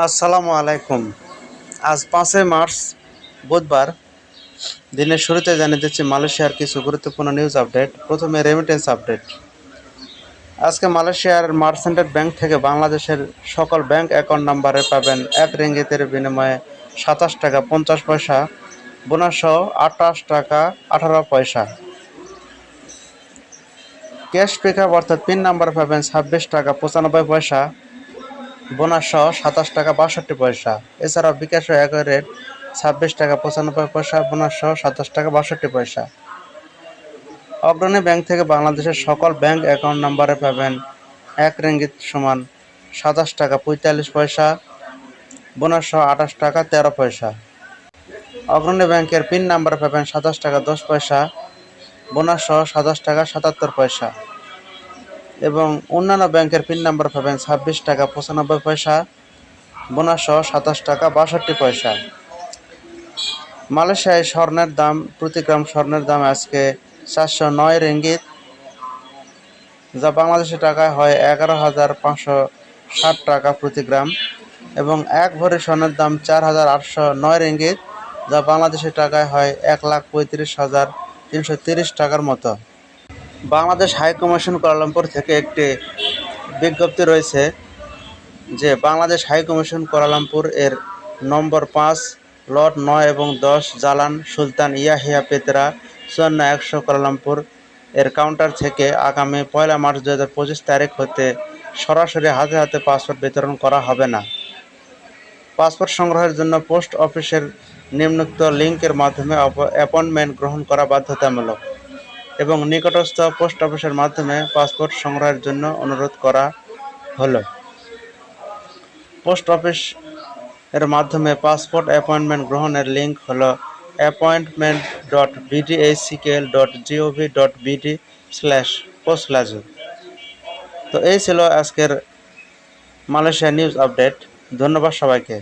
আসসালামু আলাইকুম। আজ পাঁচই মার্চ, বুধবার। দিনের শুরুতে জানিয়ে দিচ্ছি মালয়েশিয়ার কিছু গুরুত্বপূর্ণ নিউজ আপডেট প্রথমে রেমিটেন্স আপডেট আজকে মালয়েশিয়ার মার্সেন্টেড ব্যাংক থেকে বাংলাদেশের সকল ব্যাংক অ্যাকাউন্ট নাম্বারে পাবেন এক রিঙ্গিতের বিনিময়ে সাতাশ টাকা পঞ্চাশ পয়সা বোনাস সহ আটাশ টাকা আঠারো পয়সা। ক্যাশ পিকআপ অর্থাৎ পিন নাম্বার পাবেন ছাব্বিশ টাকা পঁচানব্বই পয়সা বোনাস সহ সাতাশ টাকা বাষট্টি পয়সা। এছাড়াও বিকাশ এক রেট, ছাব্বিশ টাকা পঁচানব্বই পয়সা, বোনাস সহ সাতাশ টাকা বাষট্টি পয়সা। অগ্রণী ব্যাংক থেকে বাংলাদেশের সকল ব্যাংক অ্যাকাউন্ট নাম্বারে পাবেন এক রিঙ্গিত সমান সাতাশ টাকা পঁয়তাল্লিশ পয়সা, বোনাস সহ আঠাশ টাকা তেরো পয়সা। অগ্রণী ব্যাংকের পিন নাম্বার পাবেন সাতাশ টাকা দশ পয়সা, বোনাস সহ সাতাশ টাকা সাতাত্তর পয়সা। এবং অন্যান্য ব্যাংকের পিন নাম্বার পাবেন ছাব্বিশ টাকা পঁচানব্বই পয়সা, বোনাস সাতাশ টাকা বাষট্টি পয়সা। মালয়েশিয়ায় স্বর্ণের দাম প্রতি গ্রাম স্বর্ণের দাম আজকে চারশো নয় রিঙ্গিত, যা বাংলাদেশি টাকায় হয় এগারো হাজার পাঁচশো ষাট টাকা প্রতি গ্রাম এবং এক ভরি স্বর্ণের দাম চার হাজার আটশো নয় রিঙ্গিত, যা বাংলাদেশি টাকায় হয় এক লাখ পঁয়ত্রিশ হাজার তিনশো তিরিশ টাকার মতো। বাংলাদেশ হাই কমিশন থেকে একটি বিজ্ঞপ্তি রয়েছে যে বাংলাদেশ হাই কমিশন এর নম্বর পাঁচ লট নয় এবং দশ, জালান সুলতান ইয়াহিয়া পেতরা চুয়ান্ন, একশো কুয়ালালামপুর এর কাউন্টার থেকে আগামী পয়লা মার্চ দু হাজার পঁচিশ তারিখ হতে সরাসরি হাতে হাতে পাসপোর্ট বিতরণ করা হবে না। পাসপোর্ট সংগ্রহের জন্য পোস্ট অফিসের নিম্নোক্ত লিঙ্কের মাধ্যমে অ্যাপয়েন্টমেন্ট গ্রহণ করা বাধ্যতামূলক। এবং নিকটস্থ পোস্ট অফিসের মাধ্যমে পাসপোর্ট সংগ্রহের জন্য অনুরোধ করা হলো। পোস্ট অফিস এর মাধ্যমে পাসপোর্ট অ্যাপয়েন্টমেন্ট গ্রহণের লিঙ্ক হলো appointment dot BDACKL dot GOV dot BD slash Poslaju তো এই ছিল আজকের মালয়েশিয়া নিউজ আপডেট ধন্যবাদ সবাইকে।